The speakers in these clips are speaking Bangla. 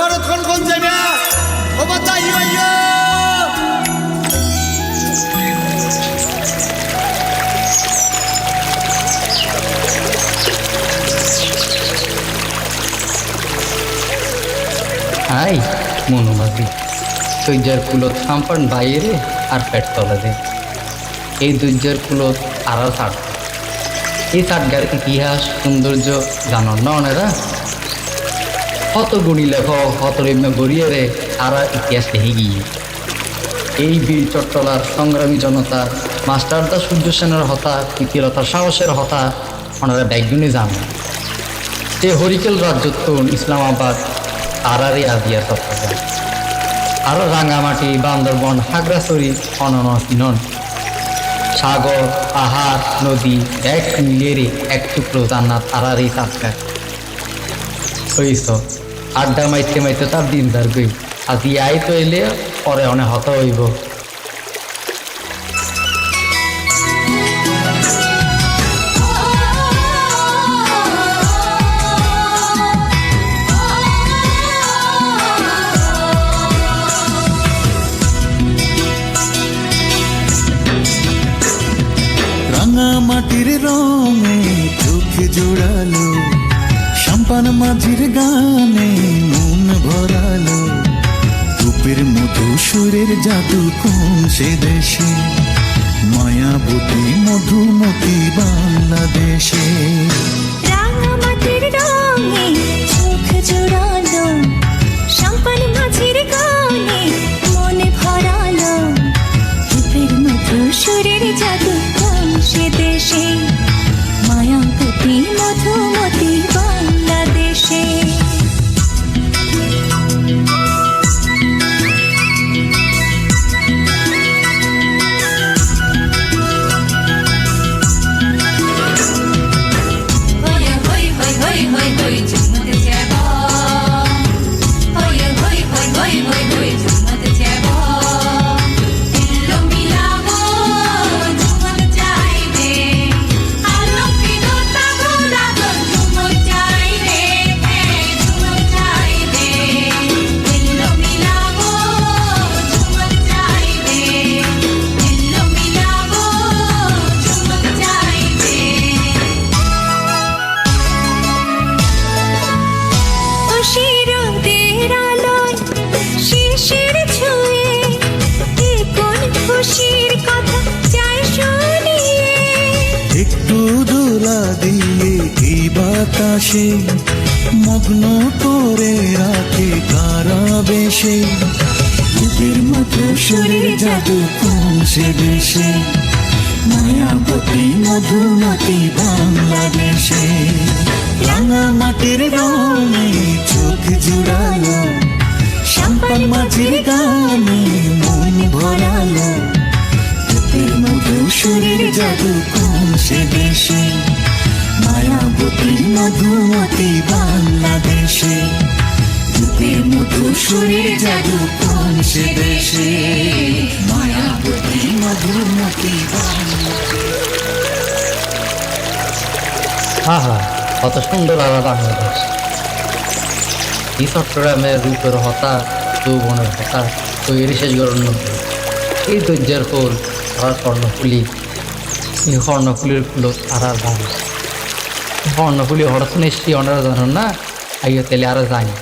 ভারত কোন কোন বাতা ইয়ো ইয়ো। আই সূর্যের কুলত সাম্পান বাইরে আর পেট তলা দে। এই দুর্যের কুলত আর ছাড় এই ছাটগার ইতিহাস, সৌন্দর্য জানন না ওনারা? কত গুণী লেখক কত রিম্য গড়িয়ে রে আর ইতিহাস লিখে গিয়ে। এই বীর চট্টলার সংগ্রামী জনতা মাস্টারদা সূর্য সেনের হতা কীর্তিলতার সাহসের হতা, ওনারা ব্যাগগুনি জানেন সে হরিকেল রাজ্যত্বন ইসলামাবাদ আরারি আজিয়া চট্টগ্রাম। আরও রাঙামাটি, বান্দরবন হাগরাছড়ি অননন সাগর, পাহাড়, নদী, এক মিলিয়ে এক টুকরো জান্নাত আরারি চাপকা হইস আড্ডা মাইতে মাইতে তার দিন দার গই আর আই তো এলে পরে অনেক হত হইব। মাঝির গানে মন ভরালো। রূপের মধু সুরের জাদু কোন সে দেশে? মায়াবতী মধুমতি বাংলাদেশে। রাঙামাটির বাতাসে মগ্ন করে রাখে কারা বেশে। রূপের মতো সুরের জাদু সে দেশে? মায়াবতী মধুমতি বাংলাদেশে। রাঙা মাটির রঙে চোখ জুড়ালো সাম্পান মাঝির গানে মন ভরালো। রূপের মধু শরীর জাদু সে দেশে? মায়াবতী মধুমতি বাংলাদেশে। রূপের মধু সুরের জাদু কোন সে দেশে? মায়াবতী মধুমতি হা হা কত সুন্দর আলাদা বাংলাদেশ। এই চট্টগ্রামের রূপের হতা, যৌবনের হতা, তৈরি শেষ গরণ এই দৈর্যের ফুল আর কর্ণফুলি এই কর্ণফুলির ফুল আর আর হঠাৎ নিশ্চয়ই অনারা জানেন না আগে তেলে আরও জানি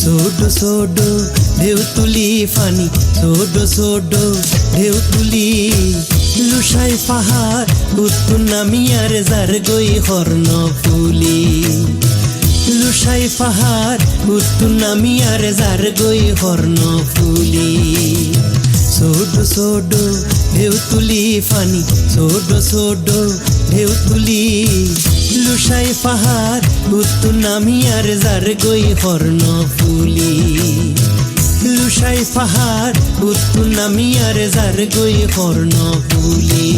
ছোট ছোট ঢেউ তুলি ফানি ছোট ছোট ঢেউ তুলি লুসাই পাহাড় উত্তর নামিয়ার যার গই হর্ণ ফুলি লুসাই পাহাড় উত্তর নামিয়ার যার গই হর্ণ ফুলি। ছোট ছোট ঢেউ তুলি ফানি, ছোট ছোট ঢেউ তুলি। লুসাই পাহাড় উত্তর নামিয়ার যার গই হর্ণ ফুলি। লুসাই পাহাড় উত্তর নামিয়ার যার গই হর্ণ ফুলি।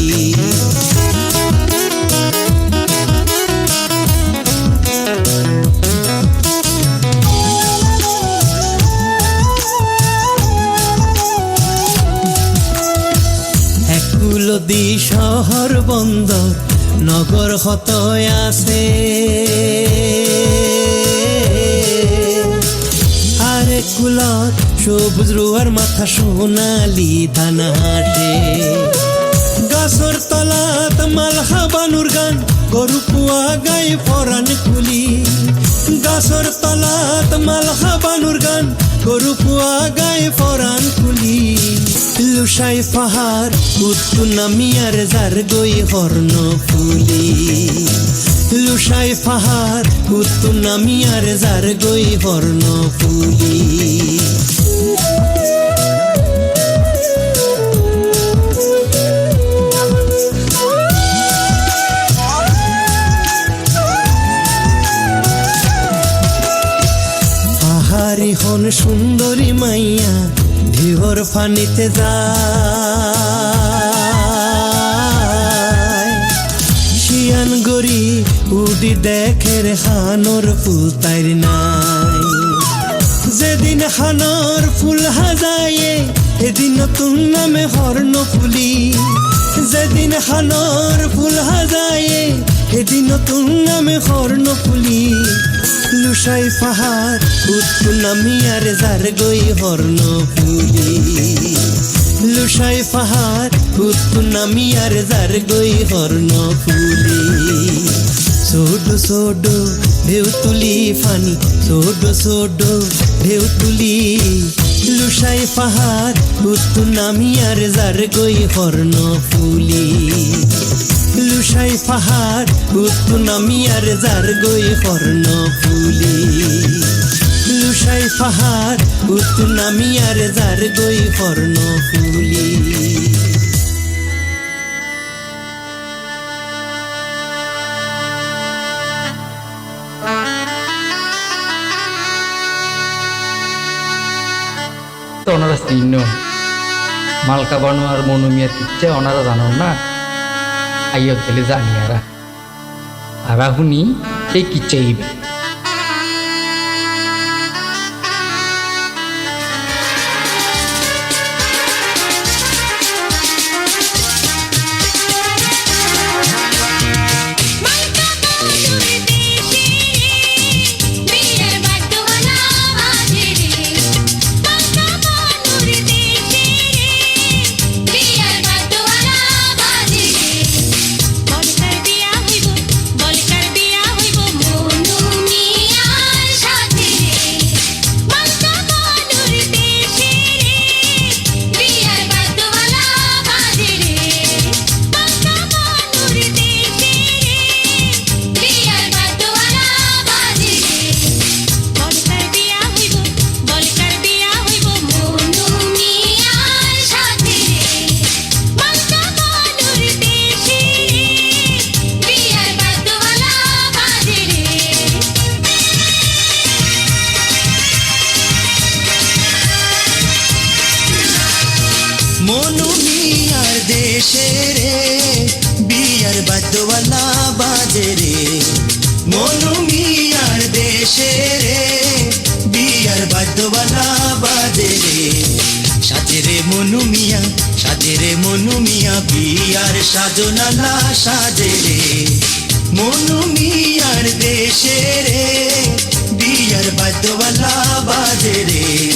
সাগর বন্দর নগর হত আছে। আরে কুলত সবুজ রুয়ার মাথা সোনালি ধান হাটে। গাছর তলাত মালহা বানুর গান, গরু কুয়া গাই পরাণ কুলি। গাছর তলাত মালহা বানুর গান গরু কুয়া গাই পরাণ খুলি লুসাই পাহাড় উত্তু নামিয়ার যার গই হর্ণ ফুলি। লুসাই পাহাড় উত্তু নামিয়ার যার গই হর্ণ ফুলি। হন সুন্দরী মাইয়া, ঢেউর ফানিতে শিয়ান গরি উডি দেখের হানোর ফুল তাই নাই। যেদিন হানোর ফুল হাজায়ে এদিন নতুন নামে হর্ণ ফুলি, যেদিন হানোর ফুল হাজায়ে এদিন নতুন নামে হর্ণ ফুলি। লুসাই পাহাড় উত্তু নামিয়ার যার গই হর্ণ ফুলি। লুসাই পাহাড় উত্তু নামিয়ার যার গই হর্ণ ফুলি। সোডো সোডো, ঢেউ তুলি ফানি, সোডো সোডো, ঢেউ তুলি। লুসাই পাহাড় উত্তু নামিয়ার যার গই হর্ণ ফুলি। লুসাই পাহাড় উত্তু নামিয়ার যার গই হর্ণ ফুলি। লুসাই পাহাড় উত্তু নামিয়ার যার গই হর্ণ ফুলি। তো ওনারা চিহ্ন। মালকা বানু আর মনু মিয়ার কিচ্ছে ওনারা জানো না? আইয়া গেলে জানি আরা আর শুনি সেই কিচ্ছে ইবে বাদ্যওয়ালা বাজে রে। মনু মিয়ার দেশে রে, বিয়ার বাদ্যওয়ালা বাজে রে। সাজে রে মনু মিয়া, সাজে রে মনু মিয়া, বিয়ার সাজনালা সাজে রে। মনু মিয়ার দেশে রে, বিয়ার বাদ্যওয়ালা বাজে রে।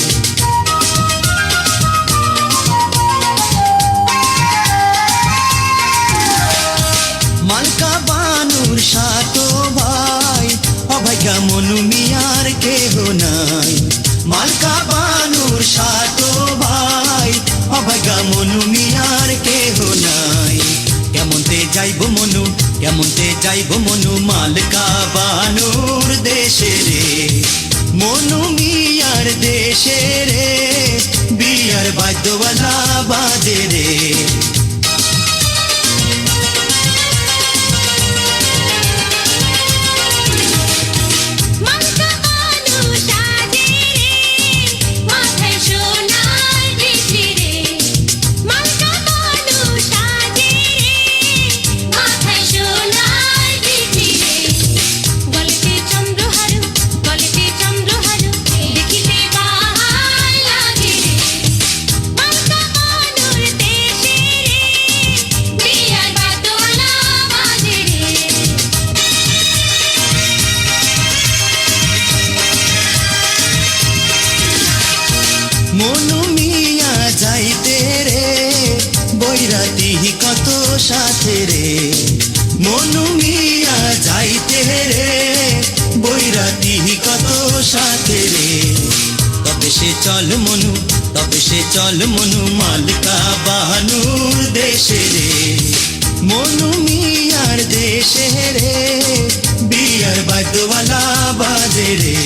নাই। মালকা বানুর সাতো ভাই অভাগ্যা মনু মিয়ার কেহ নাই। কেমনতে যাইব মনু, কেমনতে যাইব মনু মালকা বানুর দেশে রে। মনু মিয়ার দেশে রে, বিয়ার বাদ্যওয়ালা বাজে রে। চল মনু, তবে সে চল মনু মালিকা বাহানুর দেশে রে। মনু মিয়ার দেশে রে, বিয়ার বাদ্যওয়ালা বাজে রে।